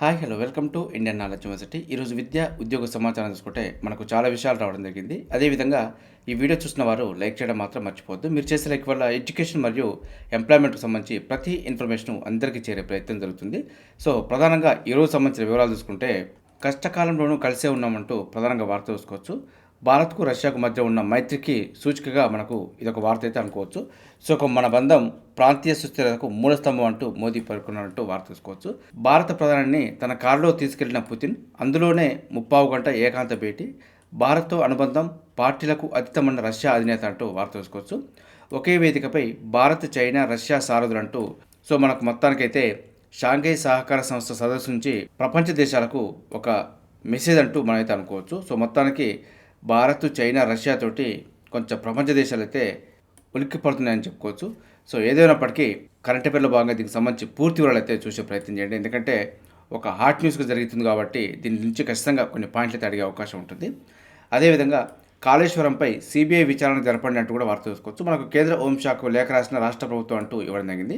Hi hello welcome to Indian knowledge university. ఈరోజు విద్య ఉద్యోగ సమాచారం చూసుకుంటే మనకు చాలా విషయాలు రావడం జరిగింది. అదేవిధంగా ఈ వీడియో చూసిన వారు లైక్ చేయడం మాత్రం మర్చిపోవద్దు. మీరు చేసే లైక్ వల్ల ఎడ్యుకేషన్ మరియు ఎంప్లాయ్మెంట్కి సంబంధించి ప్రతి ఇన్ఫర్మేషన్ అందరికీ చేరే ప్రయత్నం జరుగుతుంది. సో ప్రధానంగా ఈరోజు సంబంధించిన వివరాలు చూసుకుంటే కష్టకాలంలోనూ కలిసే ఉన్నామంటూ ప్రధానంగా వార్త చూసుకోవచ్చు భారత్కు రష్యాకు మధ్య ఉన్న మైత్రికి సూచికగా మనకు ఇదొక వార్త అయితే అనుకోవచ్చు. సో ఒక మన బంధం ప్రాంతీయ సుస్థిరతకు మూలస్తంభం అంటూ మోదీ పేర్కొన్నట్టు వార్త తీసుకోవచ్చు. భారత ప్రధానిని తన కారులో తీసుకెళ్ళిన పుతిన్ అందులోనే ముప్పావు గంట ఏకాంత భేటీ భారత్తో అనుబంధం పార్టీలకు అతీతమన్న రష్యా అధినేత అంటూ వార్త తీసుకోవచ్చు. ఒకే వేదికపై భారత్ చైనా రష్యా సారథులు అంటూ సో మనకు మొత్తానికైతే షాంఘై సహకార సంస్థ సదస్సు నుంచి ప్రపంచ దేశాలకు ఒక మెసేజ్ అంటూ మనమైతే అనుకోవచ్చు. సో మొత్తానికి భారత్ చైనా రష్యా తోటి కొంచెం ప్రపంచ దేశాలు అయితే ఉలిక్కి పడుతున్నాయని చెప్పుకోవచ్చు. సో ఏదైనప్పటికీ కరెంట్ అఫేర్లో భాగంగా దీనికి సంబంధించి పూర్తి వివరాలు అయితే చూసే ప్రయత్నం చేయండి. ఎందుకంటే ఒక హాట్ న్యూస్గా జరుగుతుంది కాబట్టి దీని నుంచి ఖచ్చితంగా కొన్ని పాయింట్లు అయితే అడిగే అవకాశం ఉంటుంది. అదేవిధంగా కాళేశ్వరంపై సిబిఐ విచారణ జరపడినట్టు కూడా వార్త చూసుకోవచ్చు మనకు కేంద్ర హోంశాఖకు లేఖ రాసిన రాష్ట్ర ప్రభుత్వం అంటూ ఇవ్వడం జరిగింది.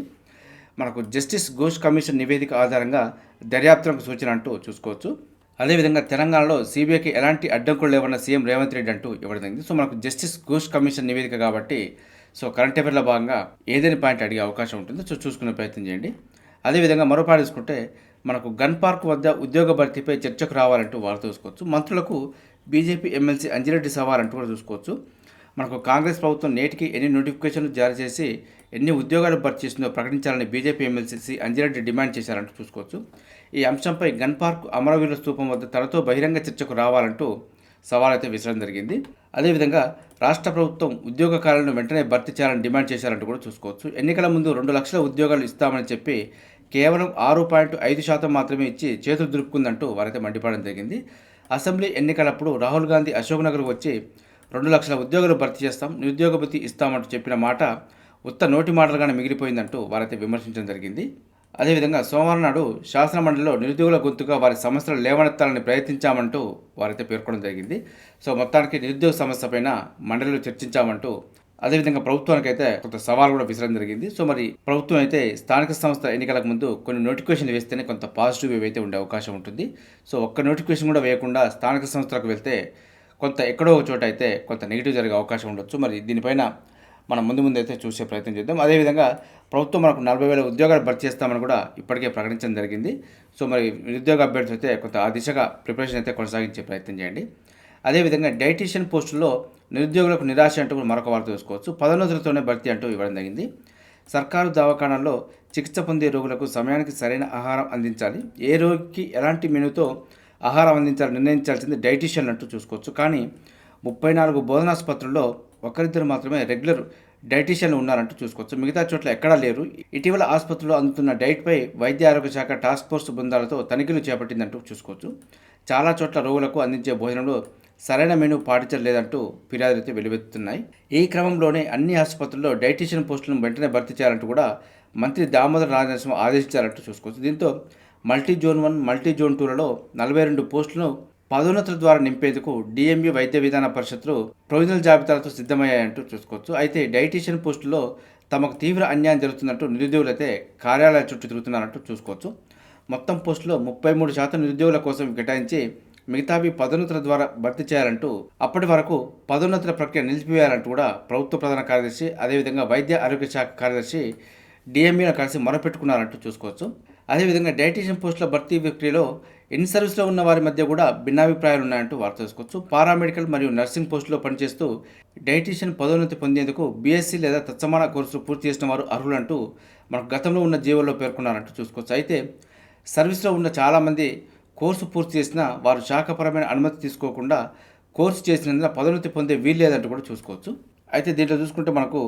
మనకు జస్టిస్ ఘోష్ కమిషన్ నివేదిక ఆధారంగా దర్యాప్తులకు సూచన అంటూ చూసుకోవచ్చు. అదేవిధంగా తెలంగాణలో సీబీఐకి ఎలాంటి అడ్డంకులు లేవన్న సీఎం రేవంత్ రెడ్డి అంటూ ఇవ్వడం జరిగింది సో మనకు జస్టిస్ ఘోష్ కమిషన్ నివేదిక కాబట్టి సో కరెంట్ అఫేర్లో భాగంగా ఏదైనా పాయింట్ అడిగే అవకాశం ఉంటుంది. సో చూసుకునే ప్రయత్నం చేయండి. అదేవిధంగా మరో తీసుకుంటే మనకు గన్ పార్క్ వద్ద ఉద్యోగ భర్తీపై చర్చకు రావాలంటూ వార్త చూసుకోవచ్చు. మంత్రులకు బీజేపీ ఎమ్మెల్సీ అంజిరెడ్డి సవాలంటూ కూడా చూసుకోవచ్చు. మనకు కాంగ్రెస్ ప్రభుత్వం నేటికి ఎన్ని నోటిఫికేషన్లు జారీ చేసి ఎన్ని ఉద్యోగాలు భర్తీ చేసిందో ప్రకటించాలని బీజేపీ ఎమ్మెల్సీ అంజిరెడ్డి డిమాండ్ చేశారంటూ చూసుకోవచ్చు. ఈ అంశంపై గన్ పార్క్ అమరవీరుల స్థూపం వద్ద తనతో బహిరంగ చర్చకు రావాలంటూ సవాల్ అయితే విసరడం జరిగింది. అదేవిధంగా రాష్ట్ర ప్రభుత్వం ఉద్యోగ కాలను వెంటనే భర్తీ చేయాలని డిమాండ్ చేశారంటూ కూడా చూసుకోవచ్చు. ఎన్నికల ముందు రెండు లక్షల ఉద్యోగాలు ఇస్తామని చెప్పి కేవలం ఆరు పాయింట్ ఐదు శాతం మాత్రమే ఇచ్చి చేతులు దురుపుకుందంటూ వారైతే మండిపడడం జరిగింది. అసెంబ్లీ ఎన్నికలప్పుడు రాహుల్ గాంధీ అశోక్ నగర్కు వచ్చి రెండు లక్షల ఉద్యోగాలు భర్తీ చేస్తాం నిరుద్యోగ భృతి ఇస్తామంటూ చెప్పిన మాట ఉత్త నోటి మాటలుగానే మిగిలిపోయిందంటూ వారైతే విమర్శించడం జరిగింది. అదేవిధంగా సోమవారం నాడు శాసనమండలిలో నిరుద్యోగుల గొంతుగా వారి సమస్యలు లేవనెత్తాలని ప్రయత్నించామంటూ వారైతే పేర్కొనడం జరిగింది. సో మొత్తానికి నిరుద్యోగ సమస్య పైన మండలిలో చర్చించామంటూ అదేవిధంగా ప్రభుత్వానికైతే కొంత సవాల్ కూడా విసరడం జరిగింది. సో మరి ప్రభుత్వం అయితే స్థానిక సంస్థ ఎన్నికలకు ముందు కొన్ని నోటిఫికేషన్ వేస్తేనే కొంత పాజిటివ్ వేవ్ అయితే ఉండే అవకాశం ఉంటుంది. సో ఒక్క నోటిఫికేషన్ కూడా వేయకుండా స్థానిక సంస్థలకు వెళ్తే కొంత ఎక్కడో ఒక చోట అయితే కొంత నెగిటివ్ జరిగే అవకాశం ఉండొచ్చు. మరి దీనిపైన మనం ముందు ముందు అయితే చూసే ప్రయత్నం చేద్దాం. అదేవిధంగా ప్రభుత్వం మనకు నలభై వేల ఉద్యోగాలు భర్తీ చేస్తామని కూడా ఇప్పటికే ప్రకటించడం జరిగింది. సో మరి నిరుద్యోగ అభ్యర్థులు అయితే కొంత ఆ దిశగా ప్రిపరేషన్ అయితే కొనసాగించే ప్రయత్నం చేయండి. అదేవిధంగా డైటీషియన్ పోస్టుల్లో నిరుద్యోగులకు నిరాశ అంటూ మరొక వార్త చూసుకోవచ్చు పదోన్నతులతోనే భర్తీ అంటూ ఇవ్వడం జరిగింది. సర్కారు దవాఖానాల్లో చికిత్స పొందే రోగులకు సమయానికి సరైన ఆహారం అందించాలి. ఏ రోగికి ఎలాంటి మెనూతో ఆహారం అందించాలని నిర్ణయించాల్సింది డైటీషియన్ అంటూ చూసుకోవచ్చు. కానీ ముప్పై నాలుగు బోధనాసుపత్రుల్లో ఒకరిద్దరు మాత్రమే రెగ్యులర్ డైటీషియన్లు ఉన్నారంటూ చూసుకోవచ్చు. మిగతా చోట్ల ఎక్కడా లేరు. ఇటీవల ఆసుపత్రిలో అందుతున్న డైట్పై వైద్య ఆరోగ్య శాఖ టాస్క్ ఫోర్స్ బృందాలతో తనిఖీలు చేపట్టిందంటూ చూసుకోవచ్చు. చాలా చోట్ల రోగులకు అందించే భోజనంలో సరైన మెనూ పాటించలేదంటూ ఫిర్యాదులు అయితే వెలువెత్తుతున్నాయి ఈ క్రమంలోనే అన్ని ఆసుపత్రుల్లో డైటీషియన్ పోస్టులను వెంటనే భర్తీ చేయాలంటూ కూడా మంత్రి దామోదర రాజనరసింహ ఆదేశించారంటూ చూసుకోవచ్చు. దీంతో multi zone one multi zone టూలలో నలభై రెండు పోస్టులను పదోన్నతుల ద్వారా నింపేందుకు డిఎంయు వైద్య విధాన పరిషత్లు ప్రొవిజనల్ జాబితాలతో సిద్ధమయ్యాయంటూ చూసుకోవచ్చు. అయితే డైటీషియన్ పోస్టులో తమకు తీవ్ర అన్యాయం జరుగుతున్నట్టు నిరుద్యోగులు అయితే కార్యాలయాల చుట్టూ తిరుగుతున్నారంటూ చూసుకోవచ్చు. మొత్తం పోస్టులో ముప్పై మూడు శాతం నిరుద్యోగుల కోసం కేటాయించి మిగతావి పదోన్నతుల ద్వారా భర్తీ చేయాలంటూ అప్పటి వరకు పదోన్నతుల ప్రక్రియ నిలిపివేయాలంటూ కూడా ప్రభుత్వ ప్రధాన కార్యదర్శి అదేవిధంగా వైద్య ఆరోగ్య శాఖ కార్యదర్శి డిఎంఈను కలిసి మొరపెట్టుకున్నారంటూ చూసుకోవచ్చు. అదేవిధంగా డైటీషియన్ పోస్టుల భర్తీ ప్రక్రియలో ఇన్ సర్వీస్లో ఉన్న వారి మధ్య కూడా భిన్నాభిప్రాయాలు ఉన్నాయంటూ వార్త తెలుసుకోవచ్చు. పారామెడికల్ మరియు నర్సింగ్ పోస్టులో పనిచేస్తూ డైటీషియన్ పదోన్నతి పొందేందుకు బీఎస్సీ లేదా తత్సమాన కోర్సులు పూర్తి చేసిన వారు అర్హులంటూ మనకు గతంలో ఉన్న జీవోల్లో పేర్కొన్నారంటూ చూసుకోవచ్చు. అయితే సర్వీస్లో ఉన్న చాలామంది కోర్సు పూర్తి చేసిన వారు శాఖపరమైన అనుమతి తీసుకోకుండా కోర్సు చేసినందున పదోన్నతి పొందే వీల్లేదంటూ కూడా చూసుకోవచ్చు. అయితే దీంట్లో చూసుకుంటే మనకు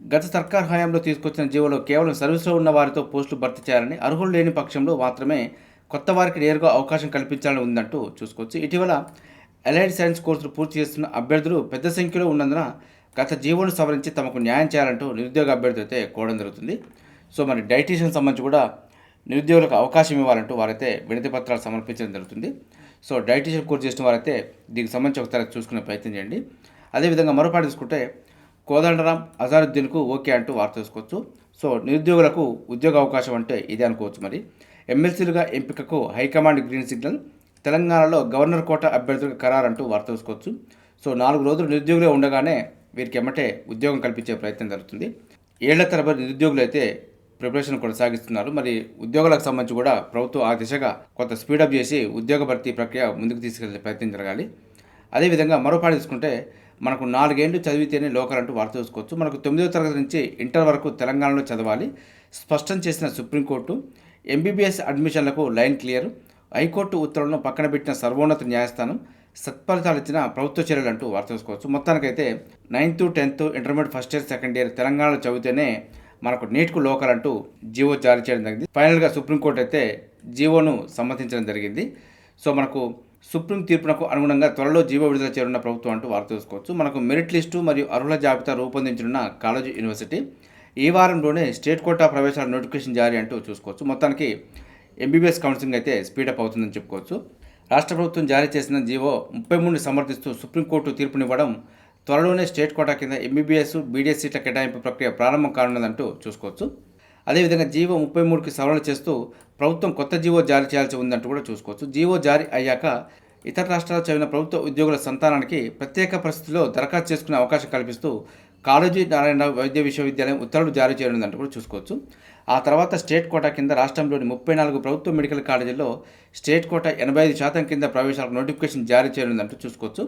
గత సర్కార్ హయాంలో తీసుకొచ్చిన జీవోలో కేవలం సర్వీస్లో ఉన్న వారితో పోస్టులు భర్తీ చేయాలని అర్హులు లేని పక్షంలో మాత్రమే కొత్త వారికి నేరుగా అవకాశం కల్పించాలని ఉందంటూ చూసుకోవచ్చు. ఇటీవల అలైడ్ సైన్స్ కోర్సులు పూర్తి చేస్తున్న అభ్యర్థులు పెద్ద సంఖ్యలో ఉన్నందున గత జీవోను సవరించి తమకు న్యాయం చేయాలంటూ నిరుద్యోగ అభ్యర్థులు అయితే కోవడం జరుగుతుంది. సో మరి డైటీషియన్ సంబంధించి కూడా నిరుద్యోగులకు అవకాశం ఇవ్వాలంటూ వారైతే వినతి పత్రాలు సమర్పించడం జరుగుతుంది. సో డైటీషియన్ కోర్సు చేసిన వారైతే దీనికి సంబంధించి ఒకసారి చూసుకునే ప్రయత్నం చేయండి. అదేవిధంగా మరోపాటు తీసుకుంటే కోదండరాం అజారుద్దీన్కు ఓకే అంటూ వార్త తీసుకోవచ్చు సో నిరుద్యోగులకు ఉద్యోగ అవకాశం అంటే ఇదే అనుకోవచ్చు మరి. ఎమ్మెల్సీలుగా ఎంపికకు హైకమాండ్ గ్రీన్ సిగ్నల్ తెలంగాణలో గవర్నర్ కోట అభ్యర్థులకు ఖరారంటూ వార్త చూసుకోవచ్చు సో నాలుగు రోజులు నిరుద్యోగులే ఉండగానే వీరికి ఎమ్మటే ఉద్యోగం కల్పించే ప్రయత్నం జరుగుతుంది. ఏళ్ళ తరబడి నిరుద్యోగులు అయితే ప్రిపరేషన్ కొనసాగిస్తున్నారు. మరి ఉద్యోగాలకు సంబంధించి కూడా ప్రభుత్వం ఆ దిశగా కొంత స్పీడప్ చేసి ఉద్యోగ భర్తీ ప్రక్రియ ముందుకు తీసుకెళ్ళే ప్రయత్నం జరగాలి. అదేవిధంగా మరో పాట తీసుకుంటే మనకు నాలుగేళ్ళు చదివితేనే లోకల్ అంటూ వార్త చూసుకోవచ్చు. మనకు తొమ్మిదవ తరగతి నుంచి ఇంటర్ వరకు తెలంగాణలో చదవాలి. స్పష్టం చేసిన సుప్రీంకోర్టు ఎంబీబీఎస్ అడ్మిషన్లకు లైన్ క్లియర్. హైకోర్టు ఉత్తర్వులను పక్కన పెట్టిన సర్వోన్నత న్యాయస్థానం సత్ఫలితాలు ఇచ్చిన ప్రభుత్వ చర్యలు అంటూ వార్త చూసుకోవచ్చు. మొత్తానికైతే ninth tenth intermediate first year second year తెలంగాణలో చదివితేనే మనకు నీట్కు లోకల్ అంటూ జీవో జారీ చేయడం జరిగింది. ఫైనల్గా సుప్రీంకోర్టు అయితే జీవోను సమ్మతించడం జరిగింది. సో మనకు సుప్రీం తీర్పునకు అనుగుణంగా త్వరలో జీవో విడుదల చేరున్న ప్రభుత్వం అంటూ వార్త చూసుకోవచ్చు మనకు మెరిట్ లిస్టు మరియు అర్హుల జాబితా రూపొందించనున్న కాలేజీ యూనివర్సిటీ ఈ వారంలోనే స్టేట్ కోటా ప్రవేశాల నోటిఫికేషన్ జారీ అంటూ చూసుకోవచ్చు. మొత్తానికి ఎంబీబీఎస్ కౌన్సిలింగ్ అయితే స్పీడప్ అవుతుందని చెప్పుకోవచ్చు. రాష్ట్ర ప్రభుత్వం జారీ చేసిన జీవో ముప్పై మూడుని సమర్థిస్తూ సుప్రీంకోర్టు తీర్పునివ్వడం త్వరలోనే స్టేట్ కోటా కింద ఎంబీబీఎస్ బీడీఎస్ సీట్ల కేటాయింపు ప్రక్రియ ప్రారంభం కానున్నదంటూ చూసుకోవచ్చు. అదేవిధంగా జీవో ముప్పై మూడుకి సవరణ చేస్తూ ప్రభుత్వం కొత్త జీవో జారీ చేయాల్సి ఉందంటూ కూడా చూసుకోవచ్చు. జీవో జారీ అయ్యాక ఇతర రాష్ట్రాల్లో చదివిన ప్రభుత్వ ఉద్యోగుల సంతానానికి ప్రత్యేక పరిస్థితుల్లో దరఖాస్తు చేసుకునే అవకాశం కల్పిస్తూ కాళోజీ నారాయణ వైద్య విశ్వవిద్యాలయం ఉత్తర్వులు జారీ చేయనుందంటూ కూడా చూసుకోవచ్చు. ఆ తర్వాత స్టేట్ కోటా కింద రాష్ట్రంలోని ముప్పై నాలుగు ప్రభుత్వ మెడికల్ కాలేజీల్లో స్టేట్ కోటా ఎనభై ఐదు శాతం కింద ప్రవేశాలకు నోటిఫికేషన్ జారీ చేయనుందంటూ చూసుకోవచ్చు.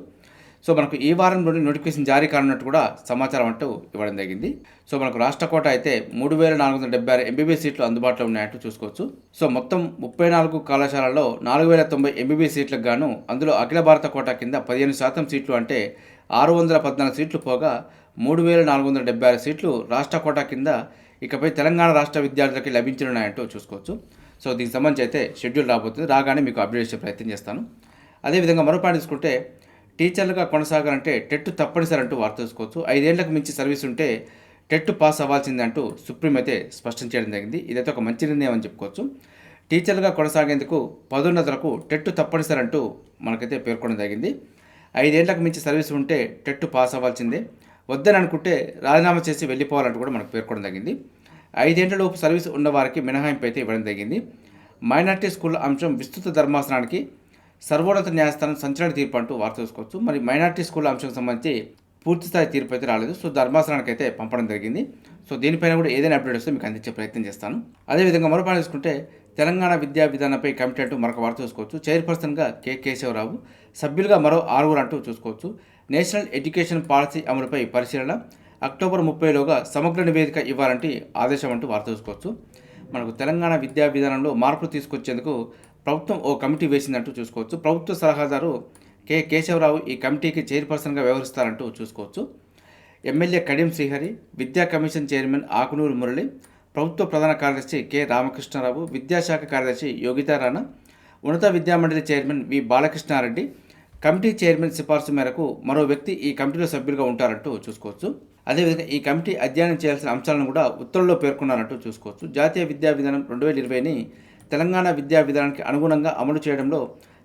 సో మనకు ఈ వారం నుండి నోటిఫికేషన్ జారీ కానున్నట్టు కూడా సమాచారం అంటూ ఇవ్వడం జరిగింది. సో మనకు రాష్ట్ర కోట అయితే మూడు వేల నాలుగు వందల డెబ్బై ఆరు ఎంబీబీఎస్ సీట్లు అందుబాటులో ఉన్నాయంటూ చూసుకోవచ్చు. సో మొత్తం ముప్పై నాలుగు కళాశాలల్లో నాలుగు వేల తొంభై ఎంబీబీఎస్ సీట్లకు గాను అందులో అఖిల భారత కోట కింద పదిహేను శాతం సీట్లు అంటే ఆరు వందల పద్నాలుగు సీట్లు పోగా మూడు వేల నాలుగు వందల డెబ్బై ఆరు సీట్లు రాష్ట్ర కోట కింద ఇకపై తెలంగాణ రాష్ట్ర విద్యార్థులకి లభించనున్నాయంటూ చూసుకోవచ్చు. సో దీనికి సంబంధించి అయితే షెడ్యూల్ రాబోతుంది. రాగానే మీకు అప్డేట్ చేసే ప్రయత్నం చేస్తాను. అదేవిధంగా మరో పాయింట్ తీసుకుంటే టీచర్లుగా కొనసాగాలంటే టెట్ తప్పనిసరి అంటూ వార్త తెలుసుకోవచ్చు. ఐదేళ్ళకు మించి సర్వీస్ ఉంటే టెట్ పాస్ అవ్వాల్సిందే అంటూ సుప్రీం అయితే స్పష్టం చేయడం జరిగింది. ఇదైతే ఒక మంచి నిర్ణయం అని చెప్పుకోవచ్చు. టీచర్లుగా కొనసాగేందుకు పదోన్నతులకు టెట్ తప్పనిసరి అంటూ మనకైతే పేర్కొనడం జరిగింది. ఐదేళ్ళకు మించి సర్వీస్ ఉంటే టెట్ పాస్ అవ్వాల్సిందే. వద్దని అనుకుంటే రాజీనామా చేసి వెళ్ళిపోవాలంటూ కూడా మనకు పేర్కొనడం జరిగింది. ఐదేళ్ళలోపు సర్వీస్ ఉన్నవారికి మినహాయింపు అయితే ఇవ్వడం జరిగింది. మైనార్టీ స్కూల్ అంశం విస్తృత ధర్మాసనానికి సర్వోన్నత న్యాయస్థానం సంచలన తీర్పు అంటూ వార్త చూసుకోవచ్చు. మరి మైనార్టీ స్కూల్ అంశం సంబంధించి పూర్తి స్థాయి తీర్పు అయితే రాలేదు. సో ధర్మాసనానికి అయితే పంపడం జరిగింది. సో దీనిపైన కూడా ఏదైనా అప్డేట్ వస్తే మీకు అందించే ప్రయత్నం చేస్తాను. అదేవిధంగా మరో పని చూసుకుంటే తెలంగాణ విద్యా విధానంపై కమిటీ అంటూ మరొక వార్త చూసుకోవచ్చు. చైర్పర్సన్గా కె కేశవరావు సభ్యులుగా మరో ఆరుగురు అంటూ చూసుకోవచ్చు. నేషనల్ ఎడ్యుకేషన్ పాలసీ అమలుపై పరిశీలన అక్టోబర్ ముప్పైలోగా సమగ్ర నివేదిక ఇవ్వాలంటే ఆదేశం అంటూ వార్త చూసుకోవచ్చు. మనకు తెలంగాణ విద్యా విధానంలో మార్పులు తీసుకొచ్చేందుకు ప్రభుత్వం ఓ కమిటీ వేసిందంటూ చూసుకోవచ్చు. ప్రభుత్వ సలహాదారు కె కేశవరావు ఈ కమిటీకి చైర్పర్సన్గా వ్యవహరిస్తారంటూ చూసుకోవచ్చు. ఎమ్మెల్యే కడియం శ్రీహరి విద్యా కమిషన్ చైర్మన్ ఆకునూరు మురళి ప్రభుత్వ ప్రధాన కార్యదర్శి కె రామకృష్ణారావు విద్యాశాఖ కార్యదర్శి యోగితా రాణా ఉన్నత విద్యామండలి chairman V Balakrishna Reddy committee chairman సిఫార్సు మేరకు మరో వ్యక్తి ఈ కమిటీలో సభ్యులుగా ఉంటారంటూ చూసుకోవచ్చు. అదేవిధంగా ఈ కమిటీ అధ్యయనం చేయాల్సిన అంశాలను కూడా ఉత్తర్వుల్లో పేర్కొన్నారంటూ చూసుకోవచ్చు. జాతీయ విద్యా విధానం రెండు వేల ఇరవైని తెలంగాణ విద్యా విధానానికి అనుగుణంగా అమలు చేయడంలో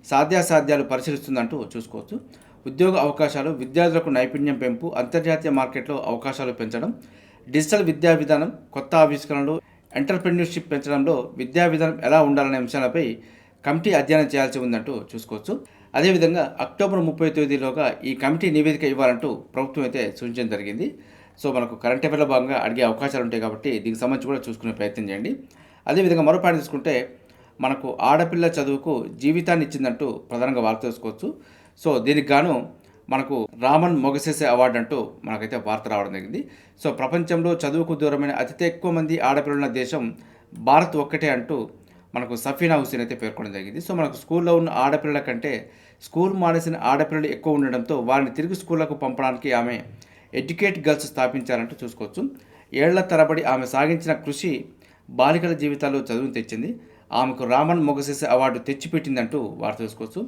సాధ్యాసాధ్యాలు పరిశీలిస్తుందంటూ చూసుకోవచ్చు. ఉద్యోగ అవకాశాలు విద్యార్థులకు నైపుణ్యం పెంపు అంతర్జాతీయ మార్కెట్లో అవకాశాలు పెంచడం డిజిటల్ విద్యా విధానం కొత్త ఆవిష్కరణలు ఎంటర్ప్రెన్యూర్షిప్ పెంచడంలో విద్యా విధానం ఎలా ఉండాలనే అంశాలపై కమిటీ అధ్యయనం చేయాల్సి ఉందంటూ చూసుకోవచ్చు. అదేవిధంగా అక్టోబర్ ముప్పై తేదీలోగా ఈ కమిటీ నివేదిక ఇవ్వాలంటూ ప్రభుత్వం అయితే సూచించడం జరిగింది. సో మనకు కరెంట్ అఫేర్లో భాగంగా అడిగే అవకాశాలు ఉంటాయి కాబట్టి దీనికి సంబంధించి కూడా చూసుకునే ప్రయత్నం చేయండి. అదేవిధంగా మరో పాయింట్ తీసుకుంటే మనకు ఆడపిల్ల చదువుకు జీవితాన్ని ఇచ్చిందంటూ ప్రధానంగా వార్త తెలుసుకోవచ్చు. సో దీనికి గాను మనకు రామన్ మొగసేసే అవార్డు అంటూ మనకైతే వార్త రావడం జరిగింది. సో ప్రపంచంలో చదువుకు దూరమైన అతి ఎక్కువ మంది ఆడపిల్లల దేశం భారత్ ఒక్కటే అంటూ మనకు సఫీనా హుసేన్ అయితే పేర్కొనడం జరిగింది. సో మనకు స్కూల్లో ఉన్న ఆడపిల్లల కంటే స్కూల్ మానేసిన ఆడపిల్లలు ఎక్కువ ఉండడంతో వారిని తిరిగి స్కూళ్ళకు పంపడానికి ఆమె ఎడ్యుకేట్ గర్ల్స్ స్థాపించారంటూ చూసుకోవచ్చు. ఏళ్ళ తరబడి ఆమె సాగించిన కృషి బాలికల జీవితాల్లో చదువును తెచ్చింది. ఆమెకు రామన్ మొగసేసే అవార్డు తెచ్చిపెట్టిందంటూ వార్త చూసుకోవచ్చు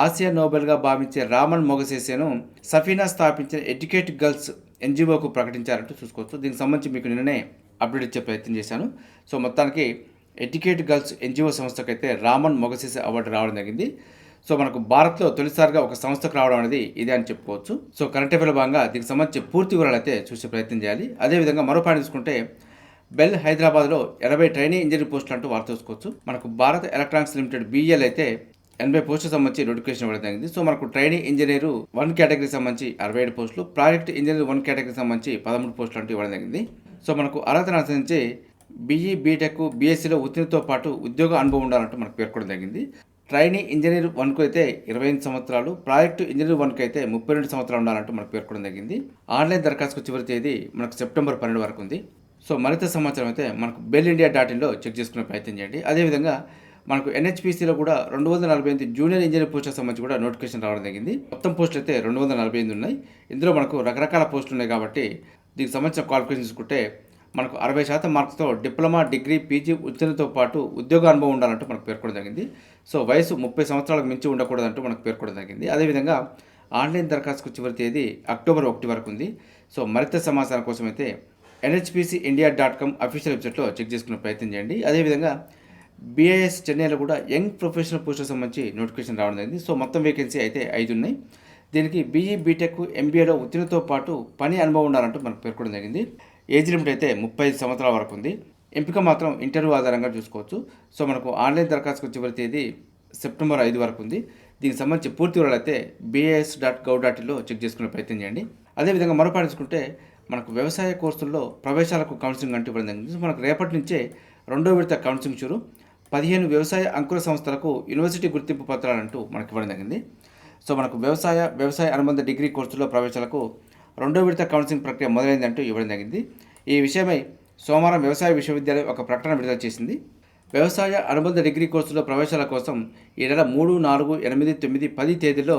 ఆసియా నోబెల్గా భావించే రామన్ మొగసేసేను సఫీనా స్థాపించిన ఎడ్యుకేట్ గర్ల్స్ ఎన్జిఓకు ప్రకటించారంటూ చూసుకోవచ్చు. దీనికి సంబంధించి మీకు నిన్ననే అప్డేట్ ఇచ్చే ప్రయత్నం చేశాను. సో మొత్తానికి ఎడ్యుకేట్ గర్ల్స్ ఎన్జిఓ సంస్థకైతే రామన్ మొగసేసే అవార్డు రావడం జరిగింది. సో మనకు భారత్లో తొలిసారిగా ఒక సంస్థకు రావడం అనేది ఇదే అని చెప్పుకోవచ్చు. సో కరెంట్ అఫేర్ భాగంగా దీనికి సంబంధించి పూర్తి వివరాలు అయితే చూసే ప్రయత్నం చేయాలి. అదేవిధంగా మరో పాయింట్ తీసుకుంటే బెల్ హైదరాబాద్లో ఎనభై ట్రైనింగ్ ఇంజనీర్ పోస్టులు అంటూ వార్త చూసుకోవచ్చు మనకు భారత్ ఎలక్ట్రానిక్స్ లిమిటెడ్ బీఎల్ అయితే ఎనభై పోస్టులకు సంబంధించి నోటిఫికేషన్ ఇవ్వడం జరిగింది. సో మనకు ట్రైనింగ్ ఇంజనీర్ వన్ కేటగిరీకి సంబంధించి అరవై ఏడు పోస్టులు ప్రాజెక్ట్ ఇంజనీర్ వన్ కేటగిరీకి సంబంధించి పదమూడు పోస్టులు అంటూ ఇవ్వడం జరిగింది. సో మనకు అర్హతను అనుసరించి బీఈ బీటెక్ బీఎస్సీలో ఉత్తీర్ణతో పాటు ఉద్యోగ అనుభవం ఉండాలంటూ మనకు పేర్కొనడం జరిగింది. ట్రైనీ ఇంజనీర్ వన్కు అయితే ఇరవై ఎనిమిది సంవత్సరాలు ప్రాజెక్టు ఇంజనీర్ వన్కు అయితే ముప్పై రెండు సంవత్సరాలు ఉండాలంటూ మనకు పేర్కొనడం జరిగింది. ఆన్లైన్ దరఖాస్తుకు చివరి తేదీ మనకు సెప్టెంబర్ పన్నెండు వరకు ఉంది. సో మరింత సమాచారం అయితే మనకు బెల్ ఇండియా డాట్ ఇన్లో చెక్ చేసుకునే ప్రయత్నం చేయండి. అదేవిధంగా మనకు ఎన్హెచ్పిసిలో కూడా రెండు వందల నలభై ఎనిమిది జూనియర్ ఇంజనీర్ పోస్టులకు సంబంధించి కూడా నోటిఫికేషన్ రావడం జరిగింది. మొత్తం పోస్టులు అయితే రెండు వందల నలభై ఎనిమిది ఉన్నాయి. ఇందులో మనకు రకరకాల పోస్టులు ఉన్నాయి కాబట్టి దీనికి సంబంధించిన క్వాలిఫికేషన్ చూసుకుంటే మనకు అరవై శాతం మార్క్స్తో డిప్లొమా డిగ్రీ పీజీ ఉత్తీర్ణతో పాటు ఉద్యోగ అనుభవం ఉండాలంటూ మనకు పేర్కొనడం జరిగింది. సో వయసు ముప్పై సంవత్సరాలకు మించి ఉండకూడదంటూ మనకు పేర్కొనడం జరిగింది. అదేవిధంగా ఆన్లైన్ దరఖాస్తుకు చివరి తేదీ అక్టోబర్ ఒకటి వరకు ఉంది. సో మరింత సమాచారం కోసం అయితే NHPC India dot com official వెబ్సైట్లో చెక్ చేసుకునే ప్రయత్నం చేయండి. అదేవిధంగా బీఐఎస్ చెన్నైలో కూడా యంగ్ ప్రొఫెషనల్ పోస్టులకు సంబంధించి నోటిఫికేషన్ రావడం జరిగింది. సో మొత్తం వేకెన్సీ అయితే ఐదు ఉన్నాయి. దీనికి బీఈ బీటెక్ ఎంబీఏలో ఉత్తీర్ణతో పాటు పని అనుభవం ఉండాలంటూ మనకు పేర్కొనడం జరిగింది. ఏజ్ లిమిట్ అయితే ముప్పై ఐదు సంవత్సరాల వరకు ఉంది. ఎంపిక మాత్రం ఇంటర్వ్యూ ఆధారంగా చూసుకోవచ్చు. సో మనకు ఆన్లైన్ దరఖాస్తుకు చివరి తేదీ సెప్టెంబర్ ఐదు వరకు ఉంది. దీనికి సంబంధించి పూర్తి వివరాలు అయితే బీఏఎస్ డాట్ గవ్ డాట్ ఇన్లో చెక్ చేసుకునే ప్రయత్నం చేయండి. అదేవిధంగా మరో పాటించుకుంటే మనకు వ్యవసాయ కోర్సుల్లో ప్రవేశాలకు కౌన్సిలింగ్ అంటూ ఇవ్వడం జరిగింది. మనకు రేపటి నుంచే రెండో విడత కౌన్సిలింగ్ చూరు పదిహేను వ్యవసాయ అంకుర సంస్థలకు యూనివర్సిటీ గుర్తింపు పత్రాలు అంటూ మనకి ఇవ్వడం జరిగింది. సో మనకు వ్యవసాయ వ్యవసాయ అనుబంధ డిగ్రీ కోర్సుల్లో ప్రవేశాలకు రెండో విడత కౌన్సిలింగ్ ప్రక్రియ మొదలైందంటూ ఇవ్వడం జరిగింది. ఈ విషయమై సోమవారం వ్యవసాయ విశ్వవిద్యాలయం ఒక ప్రకటన విడుదల చేసింది. వ్యవసాయ అనుబంధ డిగ్రీ కోర్సులో ప్రవేశాల కోసం ఈ నెల మూడు నాలుగు ఎనిమిది తొమ్మిది పది తేదీలో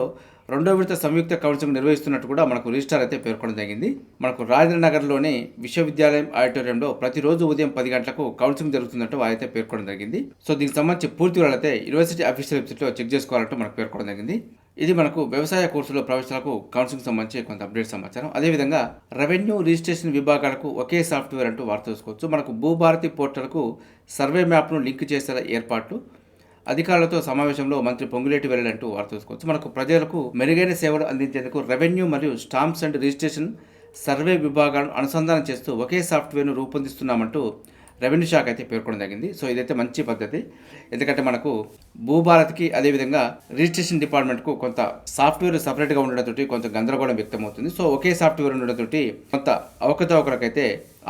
రెండో విడత సంయుక్త కౌన్సిలింగ్ నిర్వహిస్తున్నట్టు కూడా మనకు రిజిస్టార్ అయితే పేర్కొనడం జరిగింది. మనకు రాజేంద్ర నగర్లోని విశ్వవిద్యాలయం ఆడిటోరియంలో ప్రతిరోజు ఉదయం పది గంటలకు కౌన్సిలింగ్ జరుగుతున్నట్టు అయితే పేర్కొనడం జరిగింది. సో దీనికి సంబంధించి పూర్తి వివరాలు అయితే యూనివర్సిటీ అఫీషియల్ వెబ్సైట్లో చెక్ చేసుకోవాలంటూ మనకు పేర్కొనడం జరిగింది. ఇది మనకు వ్యవసాయ కోర్సులో ప్రవేశాలకు కౌన్సిలింగ్ సంబంధించి కొంత అప్డేట్ సమాచారం. అదేవిధంగా రెవెన్యూ రిజిస్ట్రేషన్ విభాగాలకు ఒకే సాఫ్ట్వేర్ అంటూ వార్త చూసుకోవచ్చు మనకు భూభారతి పోర్టల్కు సర్వే మ్యాప్ను లింక్ చేసే ఏర్పాట్లు అధికారులతో సమావేశంలో మంత్రి పొంగులేటి వెళ్ళాలంటూ వార్త చూసుకోవచ్చు మనకు ప్రజలకు మెరుగైన సేవలు అందించేందుకు రెవెన్యూ మరియు స్టాంప్స్ అండ్ రిజిస్ట్రేషన్ సర్వే విభాగాలను అనుసంధానం చేస్తూ ఒకే సాఫ్ట్వేర్ను రూపొందిస్తున్నామంటూ రెవెన్యూ శాఖ అయితే పేర్కొనడం జరిగింది. సో ఇదైతే మంచి పద్ధతి. ఎందుకంటే మనకు భూభారత్కి అదేవిధంగా రిజిస్ట్రేషన్ డిపార్ట్మెంట్కు కొంత సాఫ్ట్వేర్ సపరేట్గా ఉండడంతో కొంత గందరగోళం వ్యక్తమవుతుంది. సో ఒకే సాఫ్ట్వేర్ ఉండడంతో కొంత అవకతవకలకైతే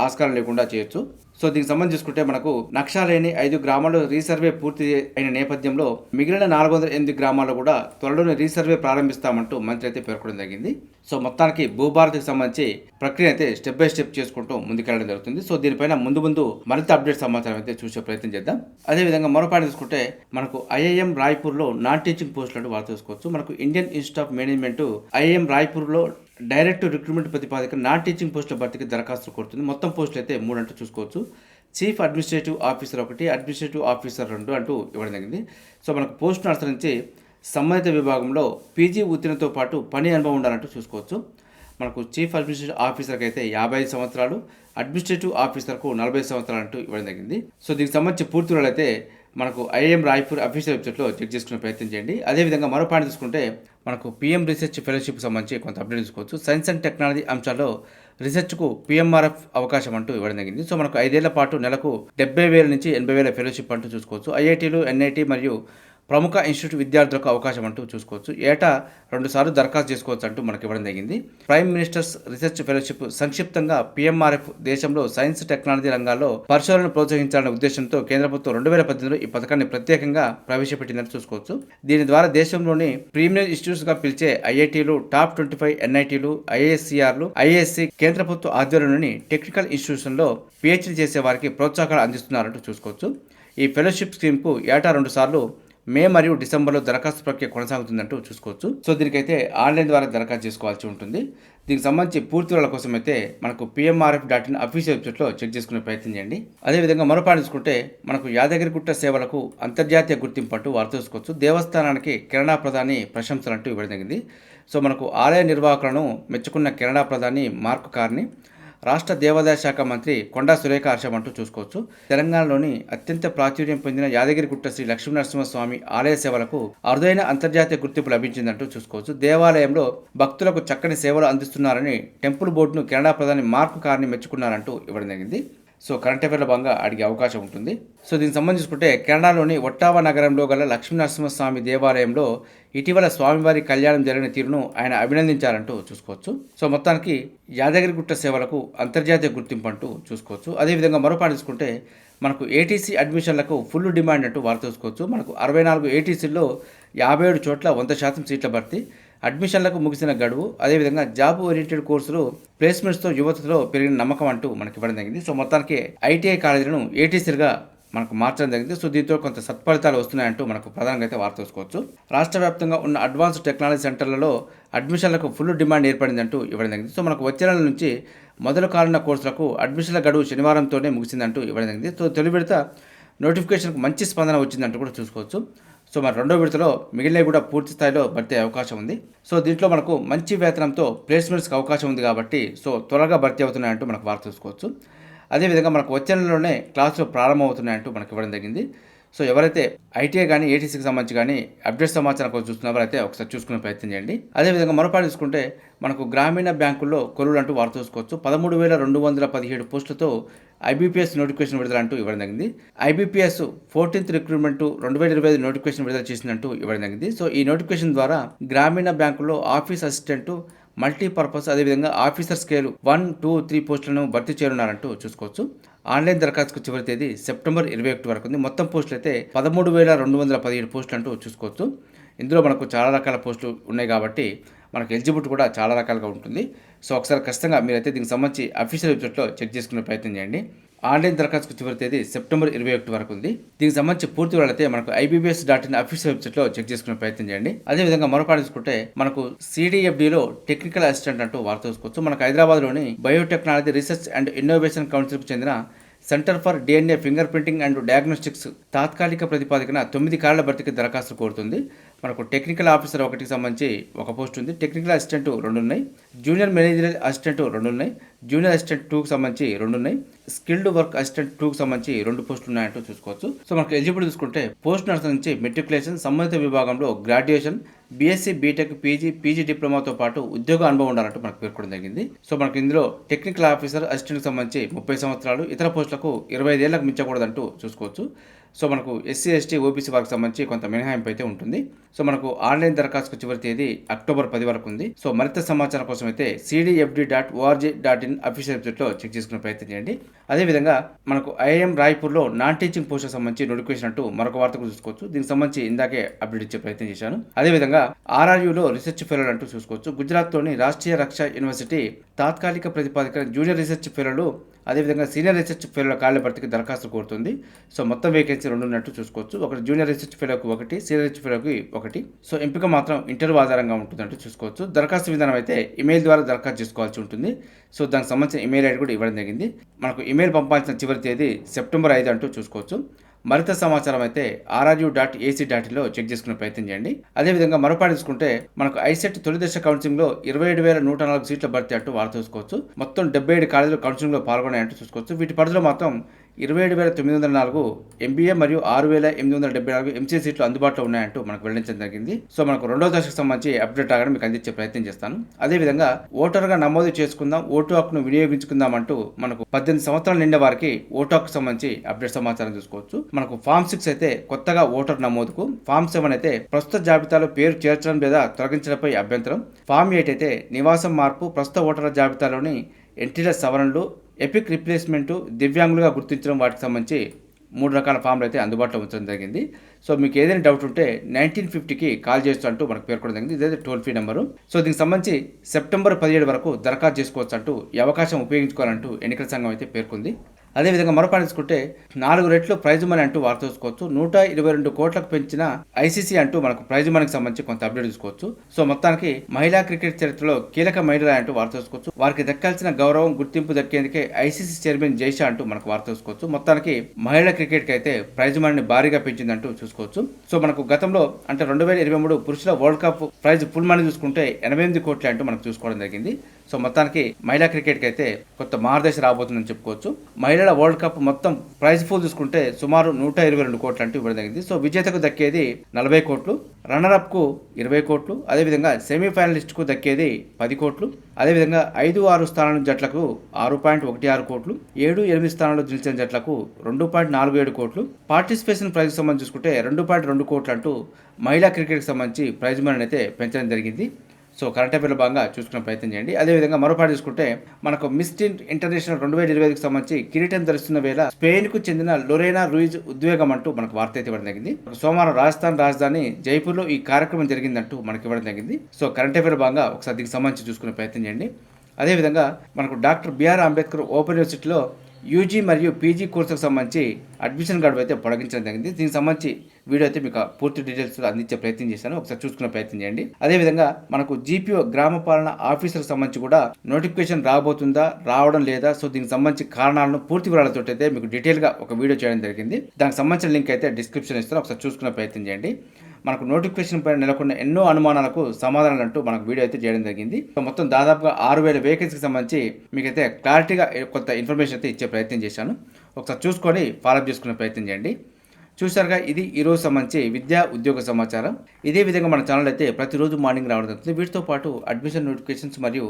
ఆస్కారం లేకుండా చేయొచ్చు. సో దీనికి సంబంధించి చూసుకుంటే మనకు నక్షా లేని ఐదు గ్రామాల్లో రీసర్వే పూర్తి అయిన నేపథ్యంలో మిగిలిన నాలుగు వందల ఎనిమిది గ్రామాల్లో కూడా త్వరలోనే రీసర్వే ప్రారంభిస్తామంటూ మంత్రి అయితే పేర్కొనడం జరిగింది. సో మొత్తానికి భూభారతికి సంబంధించి ప్రక్రియ అయితే స్టెప్ బై స్టెప్ చేసుకుంటూ ముందుకెళ్ళడం జరుగుతుంది. సో దీనిపైన ముందు ముందు మరింత అప్డేట్ సమాచారం అయితే చూసే ప్రయత్నం చేద్దాం. అదేవిధంగా మరో పాయింట్ చూసుకుంటే మనకు ఐఐఎం రాయ్పూర్లో నాన్ టీచింగ్ పోస్టులు అంటే వారు చూసుకోవచ్చు మనకు Indian institute of management IIM రాయ్పూర్లో direct recruitment ప్రతిపాదిక నాన్ టీచింగ్ పోస్టుల భర్తీకి దరఖాస్తు కోరుతుంది. మొత్తం పోస్టులు అయితే మూడు అంటూ చూసుకోవచ్చు. చీఫ్ అడ్మినిస్ట్రేటివ్ ఆఫీసర్ ఒకటి అడ్మినిస్ట్రేటివ్ ఆఫీసర్ రెండు అంటూ ఇవ్వడం జరిగింది. సో మనకు పోస్టును అనుసరించి సంబంధిత విభాగంలో పీజీ ఉత్తీర్ణతో పాటు పని అనుభవం ఉండాలంటూ చూసుకోవచ్చు. మనకు చీఫ్ అడ్మినిస్ట్రేటివ్ ఆఫీసర్కి అయితే యాభై ఐదు సంవత్సరాలు అడ్మినిస్ట్రేటివ్ ఆఫీసర్కు నలభై సంవత్సరాలు అంటూ ఇవ్వడం జరిగింది. సో దీనికి సంబంధించి పూర్తి అయితే మనకు ఐఐఎం రాయ్పూర్ అఫీషియల్ వెబ్సైట్లో చెక్ చేసుకునే ప్రయత్నం చేయండి. అదేవిధంగా మరో పాయింట్ తీసుకుంటే మనకు పిఎం రీసెర్చ్ ఫెలోషిప్ సంబంధించి కొంత అప్డేట్ తీసుకోవచ్చు. సైన్స్ అండ్ టెక్నాలజీ అంశాల్లో రీసెర్చ్కు పిఎంఆర్ఎఫ్ అవకాశం అంటూ ఇవ్వడం జరిగింది సో మనకు ఐదేళ్ళ పాటు నెలకు డెబ్బై వేల నుంచి ఎనభై వేల ఫెలోషిప్ అంటూ చూసుకోవచ్చు. ఐఐటీలు ఎన్ఐటీ మరియు ప్రముఖ ఇన్స్టిట్యూట్ విద్యార్థులకు అవకాశం అంటూ చూసుకోవచ్చు. ఏటా రెండు సార్లు దరఖాస్తు చేసుకోవచ్చు అంటూ మనకి ఇవ్వడం జరిగింది. ప్రైమ్ మినిస్టర్స్ రీసెర్చ్ ఫెలోషిప్ సంక్షిప్తంగా పిఎంఆర్ఎఫ్ దేశంలో సైన్స్ టెక్నాలజీ రంగాల్లో పరిశోధనను ప్రోత్సహించాలనే ఉద్దేశంతో కేంద్ర ప్రభుత్వం రెండు వేల పద్దెనిమిదిలో ఈ పథకాన్ని ప్రత్యేకంగా ప్రవేశపెట్టిందని చూసుకోవచ్చు. దీని ద్వారా దేశంలోని ప్రీమియర్ ఇన్స్టిట్యూట్స్గా పిలిచే ఐఐటీలు టాప్ ట్వంటీ ఫైవ్ ఎన్ఐటీలు ఐఎస్సిఆర్లు ఐఏఎస్సీ కేంద్ర ప్రభుత్వ ఆధ్వర్యంలోని టెక్నికల్ ఇన్స్టిట్యూషన్లో పిహెచ్డీ చేసే వారికి ప్రోత్సాహాలు అందిస్తున్నారంటూ చూసుకోవచ్చు. ఈ ఫెలోషిప్ స్కీమ్కు ఏటా రెండు సార్లు మే మరియు డిసెంబర్లో దరఖాస్తు ప్రక్రియ కొనసాగుతుందంటూ చూసుకోవచ్చు. సో దీనికైతే ఆన్లైన్ ద్వారా దరఖాస్తు చేసుకోవాల్సి ఉంటుంది. దీనికి సంబంధించి పూర్తి వివరాల కోసం అయితే మనకు పిఎంఆర్ఎఫ్ డాట్ ఇన్ అఫీషియల్ వెబ్సైట్లో చెక్ చేసుకునే ప్రయత్నం చేయండి. అదేవిధంగా మరో పాయింట్ చూసుకుంటే మనకు యాదగిరిగుట్ట సేవలకు అంతర్జాతీయ గుర్తింపు అంటూ వారు చూసుకోవచ్చు. దేవస్థానానికి కెనడా ప్రధాని ప్రశంసలు అంటూ ఇవ్వడం జరిగింది సో మనకు ఆలయ నిర్వాహకులను మెచ్చుకున్న కెనడా ప్రధాని మార్క్ కార్ని రాష్ట్ర దేవాదాయ శాఖ మంత్రి కొండా సురేఖ హర్షం అంటూ చూసుకోవచ్చు. తెలంగాణలోని అత్యంత ప్రాచుర్యం పొందిన యాదగిరిగుట్ట శ్రీ లక్ష్మీనరసింహస్వామి ఆలయ సేవలకు అరుదైన అంతర్జాతీయ గుర్తింపు లభించిందంటూ చూసుకోవచ్చు. దేవాలయంలో భక్తులకు చక్కని సేవలు అందిస్తున్నారని టెంపుల్ బోర్డును కెనడా ప్రధాని మార్క్ కార్ని మెచ్చుకున్నారంటూ ఇవ్వడం జరిగింది. సో కరెంట్ అఫేర్ల భాగంగా అడిగే అవకాశం ఉంటుంది. సో దీనికి సంబంధించుకుంటే కెనడాలోని ఒట్టావా నగరంలో గల లక్ష్మీనరసింహస్వామి దేవాలయంలో ఇటీవల స్వామివారి కళ్యాణం జరిగిన తీరును ఆయన అభినందించారంటూ చూసుకోవచ్చు. సో మొత్తానికి యాదగిరిగుట్ట సేవలకు అంతర్జాతీయ గుర్తింపు అంటూ చూసుకోవచ్చు. అదేవిధంగా మరో పాయింట్ చూసుకుంటే మనకు ఏటీసీ అడ్మిషన్లకు ఫుల్ డిమాండ్ అంటూ వారు చూసుకోవచ్చు. మనకు అరవై నాలుగు ఏటీసీల్లో యాభై ఏడు చోట్ల వంద శాతం సీట్ల భర్తీ. అడ్మిషన్లకు ముగిసిన గడువు అదేవిధంగా జాబ్ ఓరియంటెడ్ కోర్సులు ప్లేస్మెంట్స్తో యువతలో పెరిగిన నమ్మకం అంటూ మనకి ఇవ్వడం జరిగింది. సో మొత్తానికి ఐటీఐ కాలేజీలను ఏటీసీలుగా మనకు మార్చడం జరిగింది. సో దీంతో కొంత సత్ఫలితాలు వస్తున్నాయంటూ మనకు ప్రధానంగా అయితే వార్త చూసుకోవచ్చు రాష్ట్ర వ్యాప్తంగా ఉన్న అడ్వాన్స్డ్ టెక్నాలజీ సెంటర్లలో అడ్మిషన్లకు ఫుల్ డిమాండ్ ఏర్పడిందంటూ ఇవ్వడం జరిగింది. సో మనకు వచ్చే నెల నుంచి మొదలు కానున్న కోర్సులకు అడ్మిషన్ల గడువు శనివారంతోనే ముగిసిందంటూ ఇవ్వడం జరిగింది. సో తొలి విడత నోటిఫికేషన్కు మంచి స్పందన వచ్చిందంటూ కూడా చూసుకోవచ్చు. సో మరి రెండో విడతలో మిగిలినవి కూడా పూర్తి స్థాయిలో భర్తీ అవకాశం ఉంది. సో దీంట్లో మనకు మంచి వేతనంతో ప్లేస్మెంట్స్కి అవకాశం ఉంది కాబట్టి సో త్వరగా భర్తీ అవుతున్నాయంటూ మనకు వార్త చూసుకోవచ్చు. అదేవిధంగా మనకు వచ్చే నెలలోనే క్లాసులు ప్రారంభమవుతున్నాయంటూ మనకు ఇవ్వడం జరిగింది. సో ఎవరైతే ఐటీఐ కానీ ఏటీసీకి సంబంధించి కానీ అప్డేట్ సమాచారం కోసం చూస్తున్న వారైతే ఒకసారి చూసుకునే ప్రయత్నం చేయండి. అదేవిధంగా మరోపాటు చూసుకుంటే మనకు గ్రామీణ బ్యాంకుల్లో కొలువులు అంటూ వారు చూసుకోవచ్చు. పదమూడు వేల రెండు వందల పదిహేడు పోస్టులతో ఐబీపీఎస్ నోటిఫికేషన్ విడుదల అంటూ ఇవ్వడం జరిగింది. ఐబీపీఎస్ ఫోర్టీన్త్ రిక్రూట్మెంట్ రెండు వేల ఇరవై ఐదు నోటిఫికేషన్ విడుదల చేసినట్టు ఇవ్వడం జరిగింది. సో ఈ నోటిఫికేషన్ ద్వారా గ్రామీణ బ్యాంకుల్లో ఆఫీస్ అసిస్టెంట్ మల్టీపర్పస్ అదేవిధంగా officer scale one two three పోస్టులను భర్తీ చేయనున్నారంటూ చూసుకోవచ్చు. ఆన్లైన్ దరఖాస్తుకు చివరి తేదీ సెప్టెంబర్ ఇరవై ఒకటి వరకు ఉంది. మొత్తం పోస్టులు అయితే పదమూడు వేల రెండు వందల పదిహేడు పోస్టులు అంటూ చూసుకోవచ్చు. ఇందులో మనకు చాలా రకాల పోస్టులు ఉన్నాయి కాబట్టి మనకు ఎలిజిబిలిటీ కూడా చాలా రకాలుగా ఉంటుంది. సో ఒకసారి ఖచ్చితంగా మీరైతే దీనికి సంబంధించి అఫీషియల్ వెబ్సైట్లో చెక్ చేసుకునే ప్రయత్నం చేయండి. ఆన్లైన్ దరఖాస్తు చివరి తేదీ సెప్టెంబర్ ఇరవై ఒకటి వరకు ఉంది. దీనికి సంబంధించి పూర్తి వాళ్ళైతే మనకు ఐబీబీఎస్ డాట్ ఇన్ అఫీషియల్ వెబ్సైట్లో చెక్ చేసుకునే ప్రయత్నం చేయండి. అదేవిధంగా మరొక చూసుకుంటే మనకు సిడిఎఫ్డిలో టెక్నికల్ అసిస్టెంట్ అంటూ వార్త చూసుకోవచ్చు మనకు హైదరాబాద్లోని బయోటెక్నాలజీ రీసెర్చ్ అండ్ ఇన్నోవేషన్ కౌన్సిల్కు చెందిన centre for DNA finger printing and diagnostics తాత్కాలిక ప్రతిపాదికన తొమ్మిది కార్ల భర్తీకి దరఖాస్తు కోరుతుంది. మనకు టెక్నికల్ ఆఫీసర్ ఒకటికి సంబంధించి ఒక పోస్ట్ ఉంది. టెక్నికల్ అసిస్టెంట్ రెండు ఉన్నాయి. జూనియర్ మేనేజర్ అసిస్టెంట్ రెండు ఉన్నాయి. జూనియర్ అసిస్టెంట్ టూకి సంబంధించి రెండు ఉన్నాయి. స్కిల్డ్ వర్క్ అసిస్టెంట్ టూకి సంబంధించి రెండు పోస్టులు ఉన్నాయంటూ చూసుకోవచ్చు. సో మనకు ఎలిజిబుల్ చూసుకుంటే పోస్ట్ నర్స్ నుంచి మెట్రికులేషన్ సంబంధిత విభాగంలో graduation BSc BTech PG PG డిప్లొమాతో పాటు ఉద్యోగ అనుభవం ఉండాలంటూ మనకు పేర్కొనడం జరిగింది. సో మనకు ఇందులో టెక్నికల్ ఆఫీసర్ అసిస్టెంట్కి సంబంధించి ముప్పై సంవత్సరాలు ఇతర పోస్టులకు ఇరవై ఐదేళ్ళకు మించకూడదంటూ చూసుకోవచ్చు. సో మనకు ఎస్సీ ఎస్టీ ఓబీసీ వారికి సంబంధించి కొంత మినహాయింపు అయితే ఉంటుంది. సో మనకు ఆన్లైన్ దరఖాస్తు చివరి తేదీ అక్టోబర్ పది వరకు ఉంది. సో మరింత సమాచారం కోసం అయితే CDFD dot ORG dot in official వెబ్సైట్లో చెక్ చేసుకునే ప్రయత్నం చేయండి. అదేవిధంగా మనకు ఐఐఎం రాయ్పూర్లో నాన్ టీచింగ్ పోస్టులకు సంబంధించి నోటిఫికేషన్ అంటూ మరొక వార్త చూసుకోవచ్చు. దీనికి సంబంధించి ఇందాకే అప్డేట్ ఇచ్చే ప్రయత్నం చేశాను. అదేవిధంగా ఆర్ఆర్యూలో రీసెర్చ్ ఫెలో అంటూ చూసుకోవచ్చు. గుజరాత్లోని రాష్ట్రీయ రక్షా యూనివర్సిటీ తాత్కాలిక ప్రతిపాదిక జూనియర్ రీసెర్చ్ ఫెలోలు అదేవిధంగా సీనియర్ రీసెర్చ్ ఫెలో కాళ్ళ భర్తీకి దరఖాస్తు కోరుతుంది. సో మొత్తం వేకెన్సీ రెండు ఉన్నట్టు చూసుకోవచ్చు. ఒకటి జూనియర్ రీసెర్చ్ ఫెలోకి ఒకటి సీనియర్ రీసెర్చ్ ఫెలోకి ఒకటి. సో ఎంపిక మాత్రం ఇంటర్వ్యూ ఆధారంగా ఉంటుందంటూ చూసుకోవచ్చు. దరఖాస్తు విధానం అయితే ఇమెయిల్ ద్వారా దరఖాస్తు చేసుకోవాల్సి ఉంటుంది. సో దానికి సంబంధించిన ఇమెయిల్ ఐడి కూడా ఇవ్వడం జరిగింది. మనకు ఇమెయిల్ పంపాల్సిన చివరి తేదీ సెప్టెంబర్ ఐదు అంటూ చూసుకోవచ్చు. మరింత సమాచారం అయితే RRU dot AC dot check చేసుకునే ప్రయత్నం చేయండి. అదేవిధంగా మరోపాటు చూసుకుంటే మనకు ఐసెట్ తొలి దశ కౌన్సిలింగ్లో ఇరవై ఏడు వేల నూట నాలుగు సీట్ల భర్తీ అంటూ వార్త చూసుకోవచ్చు. మొత్తం డెబ్బై ఏడు కాలేజీలు కౌన్సిలింగ్లో పాల్గొన్నాయంటూ చూసుకోవచ్చు. వీటి పరిధిలో మాత్రం ఇరవై ఏడు వేల తొమ్మిది వందల నాలుగు ఎంబీఏ మరియు ఆరు వేల ఎనిమిది వందల డెబ్బై నాలుగు ఎంసీ సీట్లు అందుబాటులో ఉన్నాయంటూ మనకు వెల్లడించడం జరిగింది. సో మనకు రెండో దశకు సంబంధించి అప్డేట్ ఆగడం మీకు అందించే ప్రయత్నం చేస్తాను. అదేవిధంగా ఓటర్గా నమోదు చేసుకుందాం ఓటు హక్కును వినియోగించుకుందాం అంటూ మనకు పద్దెనిమిది సంవత్సరాలు నిండే వారికి ఓటు హక్కు సంబంధించి అప్డేట్ సమాచారం చూసుకోవచ్చు. మనకు ఫామ్ సిక్స్ అయితే కొత్తగా ఓటర్ నమోదుకు ఫామ్ సెవెన్ అయితే ప్రస్తుత జాబితాలో పేరు చేర్చడం లేదా తొలగించడంపై అభ్యంతరం. ఫామ్ ఎయిట్ అయితే నివాసం మార్పు ప్రస్తుత ఓటర్ల జాబితాలోని ఎంట్రీల సవరణలు ఎపిక్ రిప్లేస్మెంటు దివ్యాంగులుగా గుర్తించడం వాటికి సంబంధించి మూడు రకాల ఫామ్లు అయితే అందుబాటులో ఉంచడం జరిగింది. సో మీకు ఏదైనా డౌట్ ఉంటే నైన్టీన్ ఫిఫ్టీకి కాల్ చేస్తూ అంటూ మనకు పేర్కొనడం జరిగింది. ఇదైతే టోల్ ఫ్రీ నెంబరు. సో దీనికి సంబంధించి సెప్టెంబర్ పదిహేడు వరకు దరఖాస్తు చేసుకోవచ్చు అంటూ ఈ అవకాశం ఉపయోగించుకోవాలంటూ ఎన్నికల సంఘం అయితే పేర్కొంది. అదేవిధంగా మరో పాయింట్ నాలుగు రెట్లు ప్రైజ్ మనీ అంటూ వార్త చూసుకోవచ్చు. నూట ఇరవై రెండు కోట్లకు పెంచిన ఐసీసీ అంటూ మనకు ప్రైజ్ మనీకి సంబంధించి కొంత అప్డేట్ చూసుకోవచ్చు. సో మొత్తానికి మహిళా క్రికెట్ చరిత్రలో కీలక మహిళ అంటూ వార్త చూసుకోవచ్చు. వారికి దక్కాల్సిన గౌరవం గుర్తింపు దక్కేందుకే ఐసీసీ చైర్మన్ జైషా అంటూ మనకు వార్త చూసుకోవచ్చు. మొత్తానికి మహిళా క్రికెట్కి అయితే ప్రైజ్ మనీని భారీగా పెంచిందంటూ చూసుకోవచ్చు. సో మనకు గతంలో అంటే రెండు వేల ఇరవై మూడు పురుషుల world cup prize full money చూసుకుంటే ఎనభై ఎనిమిది కోట్లు అంటూ మనకు చూసుకోవడం జరిగింది. సో మొత్తానికి మహిళా క్రికెట్కి అయితే కొత్త మార్గదర్శ రాబోతుందని చెప్పుకోవచ్చు. మహిళల వరల్డ్ కప్ మొత్తం ప్రైజ్ పూల్ చూసుకుంటే సుమారు నూట ఇరవై రెండు కోట్లు అంటూ ఇవ్వడం జరిగింది. సో విజేతకు దక్కేది నలభై కోట్లు రన్నర్అప్కు ఇరవై కోట్లు అదేవిధంగా సెమీఫైనలిస్ట్కు దక్కేది పది కోట్లు అదేవిధంగా ఐదు ఆరు స్థానాల జట్లకు ఆరు పాయింట్ ఒకటి ఆరు కోట్లు ఏడు ఎనిమిది స్థానాల్లో నిలిచిన జట్లకు రెండు పాయింట్ నాలుగు ఏడు కోట్లు. పార్టిసిపేషన్ ప్రైజ్ సంబంధించి చూసుకుంటే రెండు పాయింట్ రెండు కోట్లు అంటూ మహిళా క్రికెట్కి సంబంధించి ప్రైజ్ మనీ అయితే పెంచడం జరిగింది. సో కరెంట్ అఫేర్లో భాగంగా చూసుకునే ప్రయత్నం చేయండి. అదేవిధంగా మరోపాటు చూసుకుంటే మనకు మిస్ట్ ఇంటర్నేషనల్ రెండు వేల ఇరవై ఐదుకి సంబంధించి కిరీటం ధరిస్తున్న వేళ స్పెయిన్కు చెందిన లొరేనా రూయిజ్ ఉద్వేగం అంటూ మనకు వార్త అయితే ఇవ్వడం జరిగింది. సోమవారం రాజస్థాన్ రాజధాని జైపూర్లో ఈ కార్యక్రమం జరిగిందంటూ మనకి ఇవ్వడం జరిగింది. సో కరెంట్ అఫేర్ భాగంగా ఒకసారి దీనికి సంబంధించి చూసుకునే ప్రయత్నం చేయండి. అదేవిధంగా మనకు డాక్టర్ బిఆర్ అంబేద్కర్ ఓపెన్ యూనివర్సిటీలో యూజీ మరియు పీజీ కోర్సుకు సంబంధించి అడ్మిషన్ గడువు అయితే పొడిగించడం జరిగింది. దీనికి సంబంధించి వీడియో అయితే మీకు పూర్తి డీటెయిల్స్ అందించే ప్రయత్నం చేశాను. ఒకసారి చూసుకునే ప్రయత్నం చేయండి. అదేవిధంగా మనకు జీపీఓ గ్రామ పాలన ఆఫీసర్కి సంబంధించి కూడా నోటిఫికేషన్ రాబోతుందా రావడం లేదా? సో దీనికి సంబంధించి కారణాలను పూర్తి వివరాలతో అయితే మీకు డీటెయిల్గా ఒక వీడియో చేయడం జరిగింది. దానికి సంబంధించిన లింక్ అయితే డిస్క్రిప్షన్ ఇస్తాను. ఒకసారి చూసుకునే ప్రయత్నం చేయండి. మనకు నోటిఫికేషన్ పైన నెలకొన్న ఎన్నో అనుమానాలకు సమాధానాలు అంటూ మనకు వీడియో అయితే చేయడం జరిగింది. మొత్తం దాదాపుగా ఆరు వేల వేకెన్సీకి సంబంధించి మీకైతే క్లారిటీగా కొంత ఇన్ఫర్మేషన్ అయితే ఇచ్చే ప్రయత్నం చేశాను. ఒకసారి చూసుకొని ఫాలోఅప్ చేసుకునే ప్రయత్నం చేయండి. చూసారుగా ఇది ఈరోజు సంబంధించి విద్యా ఉద్యోగ సమాచారం. ఇదే విధంగా మన ఛానల్ అయితే ప్రతిరోజు మార్నింగ్ రావడం జరుగుతుంది. వీటితో పాటు అడ్మిషన్ నోటిఫికేషన్స్ మరియు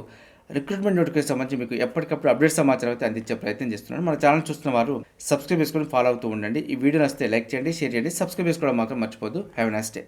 రిక్రూట్మెంట్ నోటిఫికేషన్ సంబంధించి మీకు ఎప్పటికప్పుడు అప్డేట్ సమాచారం అయితే అందించే ప్రయత్నం చేస్తున్నాను. మన ఛానల్ చూస్తున్న వారు సబ్స్క్రైబ్ చేసుకొని ఫాలో అవుతూ ఉండండి. ఈ వీడియో నచ్చితే లైక్ చేయండి షేర్ చేయండి సబ్స్క్రైబ్ చేసుకోవడం మాత్రం మర్చిపోదు హ్యావ్ నెక్స్ట్ డే